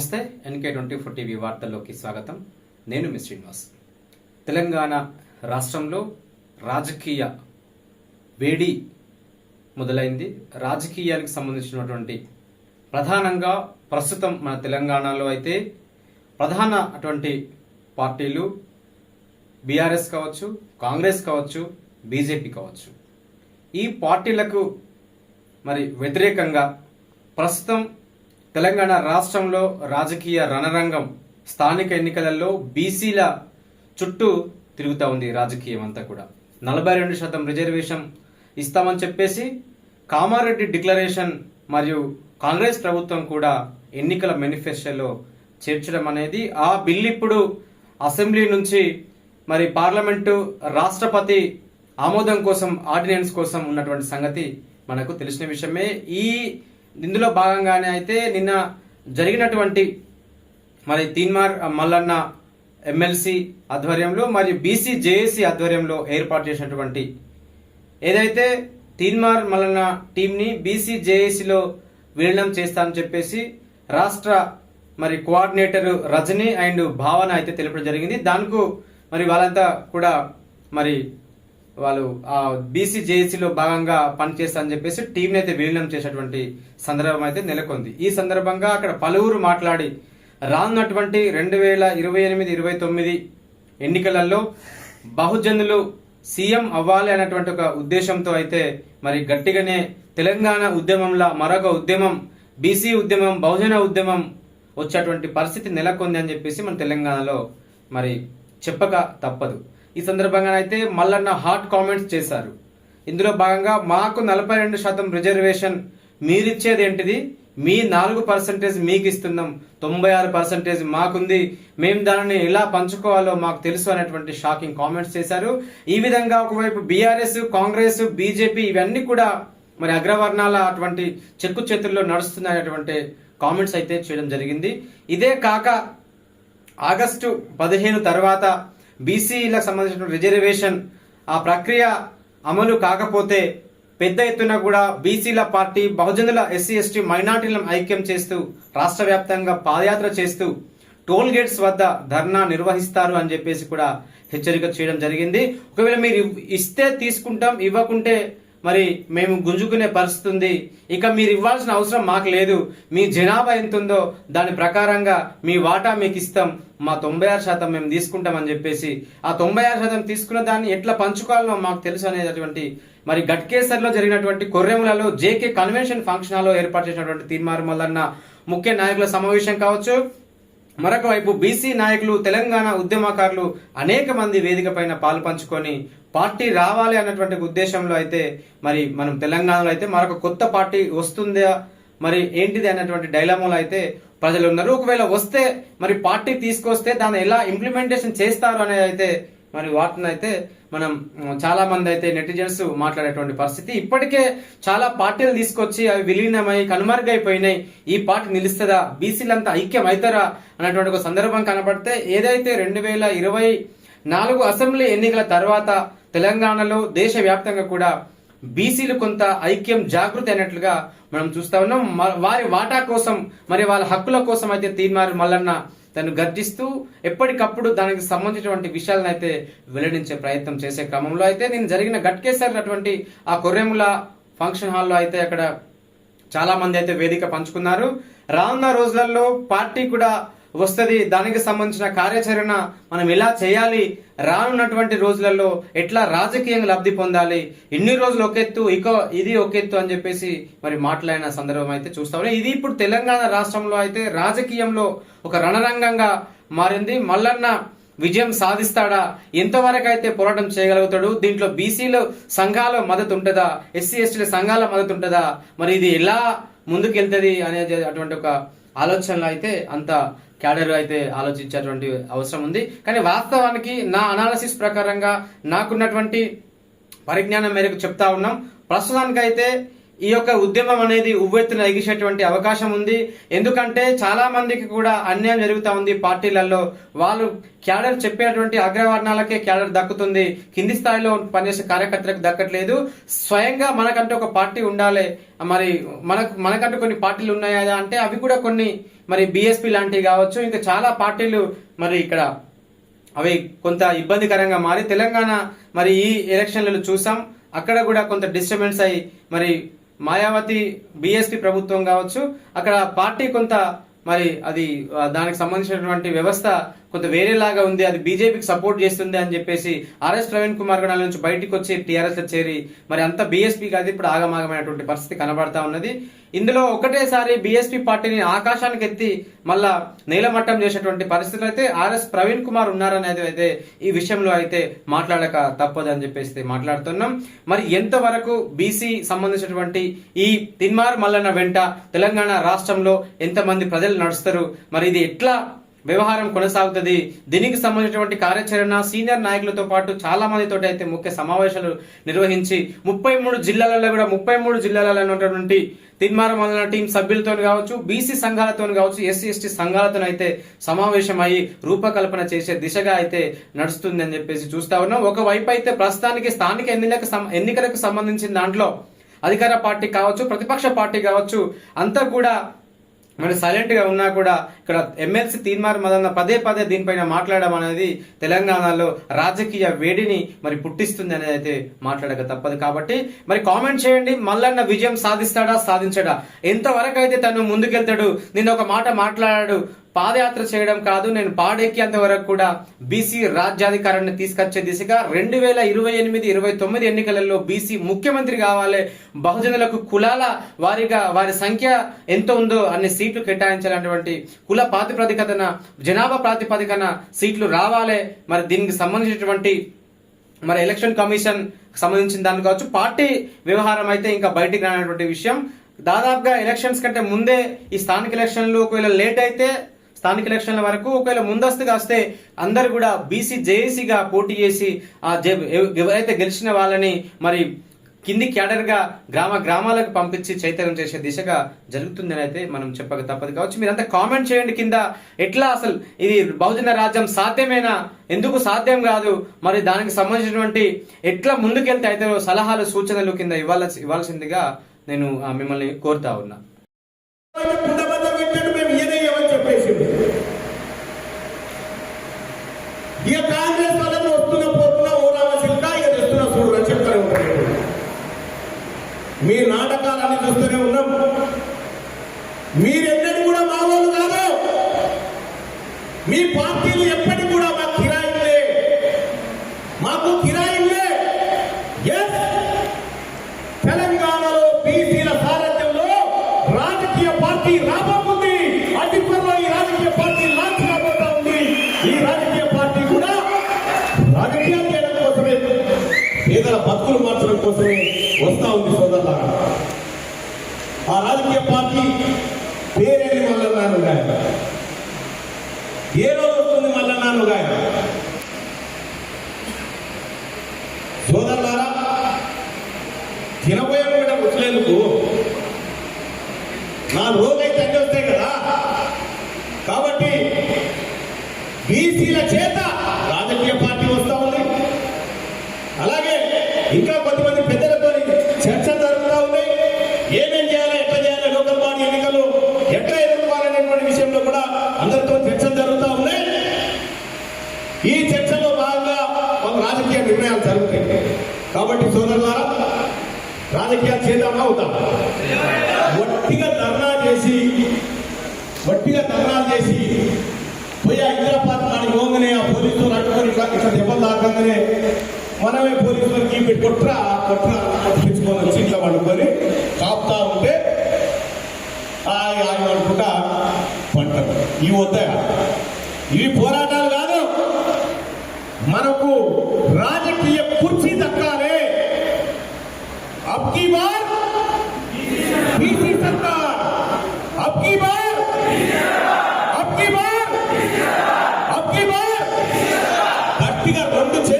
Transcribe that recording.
నమస్తే NK twenty four TV వార్తల్లోకి స్వాగతం. నేను మిస్ శ్రీనివాస్. తెలంగాణ రాష్ట్రంలో రాజకీయ వేడి మొదలైంది. రాజకీయానికి సంబంధించినటువంటి ప్రధానంగా ప్రస్తుతం మన తెలంగాణలో అయితే ప్రధాన అటువంటి పార్టీలు బీఆర్ఎస్ కావచ్చు కాంగ్రెస్ కావచ్చు బీజేపీ కావచ్చు. ఈ పార్టీలకు మరి వ్యతిరేకంగా ప్రస్తుతం తెలంగాణ రాష్ట్రంలో రాజకీయ రణరంగం స్థానిక ఎన్నికలలో బీసీల చుట్టూ తిరుగుతూ ఉంది రాజకీయం అంతా కూడా. నలభై రెండు శాతం రిజర్వేషన్ ఇస్తామని చెప్పేసి కామారెడ్డి డిక్లరేషన్ మరియు కాంగ్రెస్ ప్రభుత్వం కూడా ఎన్నికల మేనిఫెస్టోలో చేర్చడం అనేది ఆ బిల్ ఇప్పుడు అసెంబ్లీ నుంచి మరి పార్లమెంటు రాష్ట్రపతి ఆమోదం కోసం ఆర్డినెన్స్ కోసం ఉన్నటువంటి సంగతి మనకు తెలిసిన విషయమే. ఈ ఇందులో భాగంగానే అయితే నిన్న జరిగినటువంటి మరి తీన్మార్ మల్లన్న ఎమ్మెల్సీ ఆధ్వర్యంలో మరియు బీసీ జేఏసీ ఆధ్వర్యంలో ఏర్పాటు చేసినటువంటి ఏదైతే తీన్మార్ మల్లన్న టీంని బీసీ జేఏసీలో విలీనం చేస్తానని చెప్పేసి రాష్ట్ర మరి కోఆర్డినేటర్ రజని అండ్ భావన అయితే తెలపడం జరిగింది. దానికి మరి వాళ్ళంతా కూడా మరి వాళ్ళు ఆ బీసీ జేఏసీలో భాగంగా పనిచేస్తారని చెప్పేసి టీంని అయితే విలీనం చేసేటువంటి సందర్భం అయితే నెలకొంది. ఈ సందర్భంగా అక్కడ పలువురు మాట్లాడి రానున్నటువంటి రెండు వేల ఇరవై ఎనిమిది ఇరవై తొమ్మిది ఎన్నికలలో బహుజనులు సీఎం అవ్వాలి అనేటువంటి ఒక ఉద్దేశంతో అయితే మరి గట్టిగానే తెలంగాణ ఉద్యమంలా మరొక ఉద్యమం బీసీ ఉద్యమం బహుజన ఉద్యమం వచ్చేటువంటి పరిస్థితి నెలకొంది అని చెప్పేసి మన తెలంగాణలో మరి చెప్పక తప్పదు. ఈ సందర్భంగా అయితే మల్లన్న హాట్ కామెంట్స్ చేశారు. ఇందులో భాగంగా మాకు నలభై రెండు శాతం రిజర్వేషన్ మీరిచ్చేది ఏంటిది? మీ నాలుగు పర్సెంటేజ్ మీకు ఇస్తున్నాం. తొంభై ఆరు పర్సెంటేజ్ మాకుంది. మేము దానిని ఎలా పంచుకోవాలో మాకు తెలుసు అనేటువంటి షాకింగ్ కామెంట్స్ చేశారు. ఈ విధంగా ఒకవైపు బీఆర్ఎస్ కాంగ్రెస్ బీజేపీ ఇవన్నీ కూడా మరి అగ్రవర్ణాల అటువంటి చెక్కు చేతుల్లో నడుస్తున్నాయనేటువంటి కామెంట్స్ అయితే చేయడం జరిగింది. ఇదే కాక ఆగస్టు పదిహేను తర్వాత బీసీలకు సంబంధించిన రిజర్వేషన్ ఆ ప్రక్రియ అమలు కాకపోతే పెద్ద ఎత్తున కూడా బీసీల పార్టీ బహుజనుల ఎస్సీ ఎస్టీ మైనార్టీలను ఐక్యం చేస్తూ రాష్ట్ర వ్యాప్తంగా పాదయాత్ర చేస్తూ టోల్ గేట్స్ వద్ద ధర్నా నిర్వహిస్తారు అని చెప్పేసి కూడా హెచ్చరిక చేయడం జరిగింది. ఒకవేళ మీరు ఇస్తే తీసుకుంటాం ఇవ్వకుంటే మరి మేము గుంజుకునే పరిస్థితి ఉంది. ఇక మీరు ఇవ్వాల్సిన అవసరం మాకు లేదు. మీ జనాభా ఎంత ఉందో దాని ప్రకారంగా మీ వాటా మీకు ఇస్తాం. మా తొంభై ఆరు శాతం మేము తీసుకుంటామని చెప్పేసి ఆ తొంభై ఆరు శాతం తీసుకున్న దాన్ని ఎట్లా పంచుకోవాలో మాకు తెలుసు అనేటటువంటి మరి గట్కేసర్లో జరిగినటువంటి కొర్రెములలో జేకే కన్వెన్షన్ ఫంక్షన్ హాల్లో ఏర్పాటు చేసినటువంటి తీర్మారు మల్లన్న ముఖ్య నాయకుల సమావేశం కావచ్చు. మరొక వైపు బీసీ నాయకులు తెలంగాణ ఉద్యమకారులు అనేక మంది వేదిక పైన పాలు పంచుకొని పార్టీ రావాలి అన్నటువంటి ఉద్దేశంలో అయితే మరి మనం తెలంగాణలో అయితే మరొక కొత్త పార్టీ వస్తుందా? మరి ఏంటిది అన్నటువంటి డైలామాలో అయితే ప్రజలు ఉన్నారు ఒకవేళ వస్తే మరి పార్టీ తీసుకొస్తే దాన్ని ఎలా ఇంప్లిమెంటేషన్ చేస్తారు అనేది అయితే మరి వాటిని అయితే మనం చాలా మంది అయితే నెటిజన్స్ మాట్లాడేటువంటి పరిస్థితి. ఇప్పటికే చాలా పార్టీలు తీసుకొచ్చి అవి విలీనమై కనుమరుగైపోయినాయి. ఈ పార్టీ నిలుస్తుందా? బీసీలంతా ఐక్యం అవుతారా అనేటువంటి ఒక సందర్భం కనబడితే ఏదైతే రెండు వేల ఇరవై నాలుగు అసెంబ్లీ ఎన్నికల తర్వాత తెలంగాణలో దేశవ్యాప్తంగా కూడా బీసీలు కొంత ఐక్యం జాగృతి అయినట్లుగా మనం చూస్తా ఉన్నాం. మ- వారి వాటా కోసం మరి వాళ్ళ హక్కుల కోసం అయితే తీర్మారు మల్లన్న తను గర్జిస్తూ ఎప్పటికప్పుడు దానికి సంబంధించినటువంటి విషయాలను అయితే వెల్లడించే ప్రయత్నం చేసే క్రమంలో అయితే నేను జరిగిన గట్కేసర్ అటువంటి ఆ కొర్రెముల ఫంక్షన్ హాల్లో అయితే అక్కడ చాలా మంది అయితే వేదిక పంచుకున్నారు. రానున్న రోజులలో పార్టీ కూడా వస్తుంది. దానికి సంబంధించిన కార్యాచరణ మనం ఎలా చేయాలి? రానున్నటువంటి రోజులలో ఎట్లా రాజకీయంగా లబ్ధి పొందాలి? ఇన్ని రోజులు ఒక ఎత్తు ఇక ఇది ఒక ఎత్తు అని చెప్పేసి మరి మాట్లాడిన సందర్భం అయితే చూస్తాం ఇది ఇప్పుడు తెలంగాణ రాష్ట్రంలో అయితే రాజకీయంలో ఒక రణరంగంగా మారింది. మల్లన్న విజయం సాధిస్తాడా? ఎంతవరకు అయితే పోరాటం చేయగలుగుతాడు? దీంట్లో బీసీలు సంఘాల మద్దతు ఉంటుందా? ఎస్సీ ఎస్టీల సంఘాల మద్దతు ఉంటుందా? మరి ఇది ఎలా ముందుకెళ్తుంది అనేది అటువంటి ఒక ఆలోచనలో అయితే అంత క్యాడర్ అయితే ఆలోచించేటువంటి అవసరం ఉంది. కానీ వాస్తవానికి నా అనాలసిస్ ప్రకారంగా నాకున్నటువంటి పరిజ్ఞానం మేరకు చెప్తా ఉన్నాం. ప్రస్తుతానికైతే ఈ యొక్క ఉద్యమం అనేది ఉవ్వెత్తున ఎగిసేటువంటి అవకాశం ఉంది. ఎందుకంటే చాలా మందికి కూడా అన్యాయం జరుగుతూ ఉంది పార్టీలలో. వాళ్ళు క్యాడర్ చెప్పేటువంటి అగ్రవర్ణాలకే క్యాడర్ దక్కుతుంది. కింది స్థాయిలో పనిచేసే కార్యకర్తలకు దక్కట్లేదు. స్వయంగా మనకంటూ ఒక పార్టీ ఉండాలి. మరి మనకు మనకంటూ కొన్ని పార్టీలు ఉన్నాయా అంటే అవి కూడా కొన్ని మరి బీఎస్పీ లాంటివి కావచ్చు ఇంకా చాలా పార్టీలు మరి ఇక్కడ అవి కొంత ఇబ్బందికరంగా మారి తెలంగాణ మరి ఈ ఎలక్షన్లలో చూసాం. అక్కడ కూడా కొంత డిస్టర్బెన్స్ అయ్యి మరి మాయావతి బీఎస్పీ ప్రభుత్వం కావచ్చు అక్కడ పార్టీ కొంత మరి అది దానికి సంబంధించినటువంటి వ్యవస్థ కొంత వేరేలాగా ఉంది అది బీజేపీకి సపోర్ట్ చేస్తుంది అని చెప్పేసి ఆర్ఎస్ ప్రవీణ్ కుమార్ గణాల నుంచి బయటికి వచ్చి టీఆర్ఎస్లో చేరి మరి అంత బీఎస్పీకి అది ఇప్పుడు ఆగమాగమైనటువంటి పరిస్థితి కనబడతా ఉన్నది. ఇందులో ఒకటేసారి బీఎస్పీ పార్టీని ఆకాశానికి ఎత్తి మళ్ళా నీలమట్టం చేసేటువంటి పరిస్థితులు అయితే ఆర్ఎస్ ప్రవీణ్ కుమార్ ఉన్నారనేది అయితే ఈ విషయంలో అయితే మాట్లాడక తప్పదు అని చెప్పేసి మాట్లాడుతున్నాం. మరి ఎంతవరకు బీసీ సంబంధించినటువంటి ఈ తిన్మార్ మల్లన్న వెంట తెలంగాణ రాష్ట్రంలో ఎంతమంది ప్రజలు నడుస్తారు? మరి ఇది ఎట్లా వ్యవహారం కొనసాగుతుంది. దీనికి సంబంధించినటువంటి కార్యాచరణ సీనియర్ నాయకులతో పాటు చాలా మందితో అయితే ముఖ్య సమావేశాలు నిర్వహించి ముప్పై మూడు జిల్లాలలో కూడా ముప్పై మూడు జిల్లాలలో ఉన్నటువంటి తిన్మార మండల టీం సభ్యులతో కావచ్చు బీసీ సంఘాలతో కావచ్చు ఎస్సీ ఎస్టీ సంఘాలతో అయితే సమావేశం అయ్యి రూపకల్పన చేసే దిశగా అయితే నడుస్తుంది అని చెప్పేసి చూస్తా ఉన్నాం. ఒకవైపు అయితే ప్రస్తుతానికి స్థానిక ఎన్నికలకు ఎన్నికలకు సంబంధించిన దాంట్లో అధికార పార్టీ కావచ్చు ప్రతిపక్ష పార్టీ కావచ్చు అంతా కూడా మరి సైలెంట్గా ఉన్నా కూడా ఇక్కడ ఎమ్మెల్సీ తీన్మార్ మదన్న పదే పదే దీనిపైన మాట్లాడడం అనేది తెలంగాణలో రాజకీయ వేడిని మరి పుట్టిస్తుంది అనేది అయితే మాట్లాడక తప్పదు కాబట్టి మరి కామెంట్ చేయండి మల్లన్న విజయం సాధిస్తాడా సాధించడా? ఎంతవరకు అయితే తను ముందుకెళ్తాడు నిన్న ఒక మాట మాట్లాడాడు పాదయాత్ర చేయడం కాదు నేను పాడెక్కేంత వరకు కూడా బీసీ రాజ్యాధికారాన్ని తీసుకొచ్చే దిశగా రెండు వేల ఇరవై ఎనిమిది ఇరవై తొమ్మిది ఎన్నికలలో బీసీ ముఖ్యమంత్రి కావాలి బహుజనులకు కులాల వారిగా వారి సంఖ్య ఎంత ఉందో అన్ని సీట్లు కేటాయించాలన్నటువంటి కుల ప్రాతిపదికన జనాభా ప్రాతిపదికన సీట్లు రావాలి. మరి దీనికి సంబంధించినటువంటి మరి ఎలక్షన్ కమిషన్ సంబంధించిన దాన్ని కావచ్చు పార్టీ వ్యవహారం అయితే ఇంకా బయటికి రానటువంటి విషయం. దాదాపుగా ఎలక్షన్స్ కంటే ముందే ఈ స్థానిక ఎలక్షన్లు ఒకవేళ లేట్ అయితే స్థానిక ఎలక్షన్ల వరకు ఒకవేళ ముందస్తుగా వస్తే అందరు కూడా బీసీ జేఏసీగా పోటీ చేసి ఆ ఎవరైతే గెలిచిన వాళ్ళని మరి కింది క్యాడర్గా గ్రామ గ్రామాలకు పంపించి చైతన్యం చేసే దిశగా జరుగుతుందని అయితే మనం చెప్పక తప్పదు. కావచ్చు మీరంతా కామెంట్ చేయండి కింద ఎట్లా అసలు ఇది బహుజన రాజ్యం సాధ్యమేనా? ఎందుకు సాధ్యం కాదు? మరి దానికి సంబంధించినటువంటి ఎట్లా ముందుకెళ్తే అయితే సలహాలు సూచనలు కింద ఇవ్వాల్సి ఇవ్వాల్సిందిగా నేను ఆ, మిమ్మల్ని కోరుతా ఉన్నా. ఇయ్యనేయమని ఇక కాంగ్రెస్ వాళ్ళని వస్తున్న పోతున్న ఓరాల సిల్క ఇక తెస్తున్న చూడు అని చెప్తానే ఉంటారు మీ నాటకాలన్నీ చూస్తూనే ఉన్నాం. మీరెన్నటి కూడా మా వాళ్ళు కాదు. మీ పార్టీ ఆ రాజకీయ పార్టీ పేరేమి మల్లన్నాను గాయ ఏ రోజు వస్తుంది మల్లన్నాను గాయ సోదరులారా తినబోయే కూడా వచ్చలేందుకు నా రోజైతే అన్నీ వస్తాయి కదా? కాబట్టి బీసీల చేత రాజకీయ పార్టీ వస్తా ఉంది. అలాగే ఇంకా కొంతమంది పెద్దలతో చర్చలు జరుగుతూ ఉన్నాయి ఏమేం చేయాలి ఎట్లా చేయాలి లోకల్ బాడీ ఎన్నికలు ఎట్లా ఎదుర్కోవాలనేటువంటి విషయంలో కూడా అందరితో చర్చలు జరుగుతూ ఉన్నాయి ఈ చర్చలో భాగంగా ఒక రాజకీయ నిర్ణయాలు జరుగుతాయి కాబట్టి సోదరులారా అవుతాం. వట్టిగా ధర్నా చేసి వట్టిగా ధర్నాలు చేసి పోయి హైదరాబాద్ నాడు పోగానే ఆ పోలీసులు అట్టుకొని ఇక్కడ ఇట్లా దెబ్బలు తాకంగానే మనమే పోలీసులకి పెట్టి కొట్రా కొట్రా కొట్టించుకొని వచ్చి ఇట్లా పడుకొని కాపుతా ఉంటే ఆయన ఆయన అనుకుంటా పంటారు ఇవి వద్దాయా ఇవి పోరాటాలు కాదు. మనకు రాజకీయ కుర్చీ దక్కాలే. దక్కాలి బార్? आपकी बार आपकी बार धरती का दंड छे